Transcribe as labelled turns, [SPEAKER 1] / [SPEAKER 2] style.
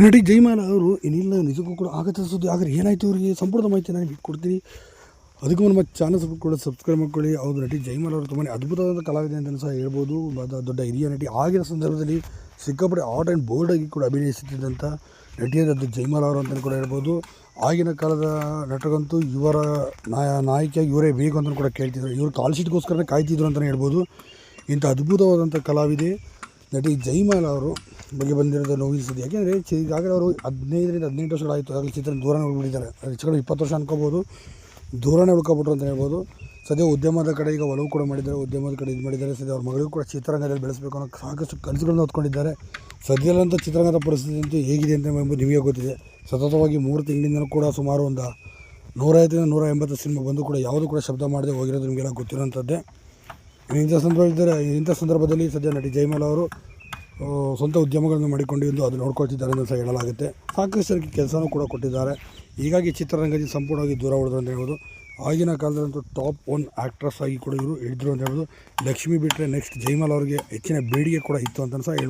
[SPEAKER 1] ನಟಿ ಜೈಮಾಲ ಅವರು, ಏನಿಲ್ಲ, ನಿಜಕ್ಕೂ ಕೂಡ ಆಗತ್ತ ಸುದ್ದಿ. ಆದರೆ ಏನಾಯಿತು ಅವರಿಗೆ? ಸಂಪೂರ್ಣ ಮಾಹಿತಿ ನಾನು ನಿಮಗೆ ಕೊಡ್ತೀನಿ. ಅದಕ್ಕೂ ನಮ್ಮ ಚಾನಲ್ ಸ್ವಲ್ಪ ಕೂಡ ಸಬ್ಸ್ಕ್ರೈಬ್ ಮಾಡ್ಕೊಳ್ಳಿ. ಅವರು ನಟಿ ಜೈಮಾಲ್ ಅವರು ತುಂಬಾ ಅದ್ಭುತವಾದ ಕಲಾವಿದೆ ಅಂತಲೂ ಸಹ ಹೇಳ್ಬೋದು. ದೊಡ್ಡ ಹಿರಿಯ ನಟಿ ಆಗಿನ ಸಂದರ್ಭದಲ್ಲಿ ಸಿಕ್ಕಾಪಟ್ಟೆ ಆರ್ಟ್ ಆ್ಯಂಡ್ ಆಗಿ ಕೂಡ ಅಭಿನಯಿಸುತ್ತಿದ್ದಂಥ ನಟಿಯಾದ ಜೈಮಾಲ್ ಅವರು ಅಂತಲೂ ಕೂಡ ಹೇಳ್ಬೋದು. ಆಗಿನ ಕಾಲದ ನಟರಂತೂ ಇವರ ನಾಯ ನಾಯಕಿಯಾಗಿ ಇವರೇ ಬೇಕು ಅಂತಲೂ ಕೂಡ ಕೇಳ್ತಿದ್ರು. ಇವರು ಕಾಲ್ ಶೀಟ್ಗೋಸ್ಕರನೇ ಕಾಯ್ತಿದ್ರು ಅಂತಲೇ ಹೇಳ್ಬೋದು. ಇಂಥ ಅದ್ಭುತವಾದಂಥ ಕಲಾವಿದೆ ನಟಿ ಜೈಮಾಲ್ ಅವರು. ಬಗ್ಗೆ ಬಂದಿರೋದು ನೋವಿನ ಸುದ್ದಿ ಯಾಕೆಂದರೆ ಈಗಾಗಲೇ ಅವರು ಹದಿನೈದರಿಂದ ಹದಿನೆಂಟು ವರ್ಷಗಳಾಯಿತು. ಆಗಲೇ ಚಿತ್ರ ದೂರನೇ ಉಳ್ಬಿಟ್ಟಿದ್ದಾರೆ. ಹೆಚ್ಚು ಇಪ್ಪತ್ತು ವರ್ಷ ಅನ್ಕೋಬೋದು. ದೂರನೇ ಉಳ್ಕೊಬಿಟ್ರು ಅಂತ ಹೇಳ್ಬೋದು. ಸದ್ಯ ಉದ್ಯಮದ ಕಡೆ ಈಗ ಒಲವು ಕೂಡ ಮಾಡಿದ್ದಾರೆ. ಉದ್ಯಮದ ಕಡೆ ಇದು ಮಾಡಿದ್ದಾರೆ. ಸದ್ಯ ಅವ್ರ ಮಗಳಿಗೂ ಕೂಡ ಚಿತ್ರರಂಗದಲ್ಲಿ ಬೆಳೆಸಬೇಕು ಅನ್ನೋ ಸಾಕಷ್ಟು ಕನಸುಗಳನ್ನು ಹೊತ್ಕೊಂಡಿದ್ದಾರೆ. ಸದ್ಯದಲ್ಲಂತೂ ಚಿತ್ರರಂಗದ ಪರಿಸ್ಥಿತಿ ಅಂತೂ ಹೇಗಿದೆ ಅಂತ ಎಂಬುದು ನಿಮಗೆ ಗೊತ್ತಿದೆ. ಸತತವಾಗಿ ಮೂರು ತಿಂಗಳಿಂದಲೂ ಕೂಡ ಸುಮಾರು ಒಂದು ನೂರೈವತ್ತರಿಂದ ನೂರ ಎಂಬತ್ತು ಸಿನಿಮಾ ಬಂದು ಕೂಡ ಯಾವುದೂ ಕೂಡ ಶಬ್ದ ಮಾಡದೆ ಹೋಗಿರೋದು ನಿಮಗೆಲ್ಲ ಗೊತ್ತಿರೋಂಥದ್ದೇ. ಇಂಥ ಸಂದರ್ಭದಲ್ಲಿ ಇಂಥ ಸಂದರ್ಭದಲ್ಲಿ ಸದ್ಯ ನಟಿ ಜಯಮಾಲ ಅವರು ಸ್ವಂತ ಉದ್ಯಮಗಳನ್ನು ಮಾಡಿಕೊಂಡು ಇಂದು ಅದು ನೋಡ್ಕೊಳ್ತಿದ್ದಾರೆ ಅಂತ ಸಹ ಹೇಳಲಾಗುತ್ತೆ. ಸಾಕಷ್ಟು ಕೆಲಸನೂ ಕೂಡ ಕೊಟ್ಟಿದ್ದಾರೆ. ಹೀಗಾಗಿ ಚಿತ್ರರಂಗದಲ್ಲಿ ಸಂಪೂರ್ಣವಾಗಿ ದೂರ ಉಳಿದ್ರು ಅಂತ ಹೇಳ್ಬೋದು. ಆಗಿನ ಕಾಲದಲ್ಲಂತೂ ಟಾಪ್ ಒನ್ ಆ್ಯಕ್ಟ್ರೆಸ್ ಆಗಿ ಕೂಡ ಇವರು ಹಿಡಿದ್ರು ಅಂತ ಹೇಳ್ಬೋದು. ಲಕ್ಷ್ಮಿ ಬಿಟ್ಟರೆ ನೆಕ್ಸ್ಟ್ ಜೈಮಲ್ ಅವರಿಗೆ ಹೆಚ್ಚಿನ ಬೇಡಿಕೆ ಕೂಡ ಇತ್ತು ಅಂತ ಸಹ